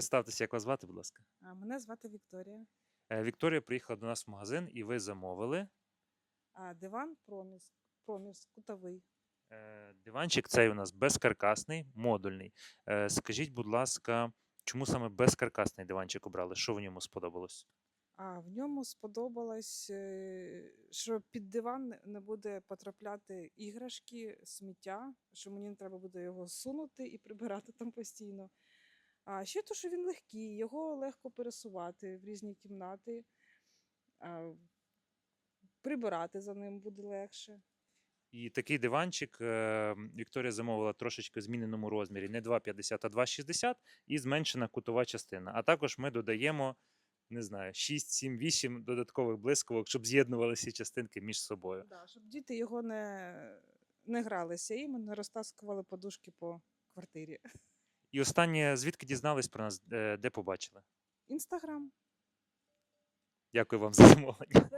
представтеся, як вас звати, будь ласка. А, Мене звати Вікторія. Е, Вікторія приїхала до нас в магазин, і ви замовили. А, Диван проміс, проміс кутовий. Е, Диванчик цей у нас безкаркасний, модульний. Е, Скажіть, будь ласка, чому саме безкаркасний диванчик обрали? Що в ньому сподобалось? А в ньому сподобалось, е, що під диван не- не буде потрапляти іграшки, сміття, що мені не треба буде його сунути і прибирати там постійно. А ще то, що він легкий, його легко пересувати в різні кімнати. А, Прибирати за ним буде легше. І такий диванчик е, Вікторія замовила трошечки в зміненому розмірі, не 2,50, а 2,60 і зменшена кутова частина. А також ми додаємо, не знаю, 6, 7, 8 додаткових блискавок, щоб з'єднувалися частинки між собою. Да, щоб діти його не, не гралися і не розтаскували подушки по квартирі. І останнє, звідки дізнались про нас, е, де побачили? Інстаграм. Дякую вам за замовлення.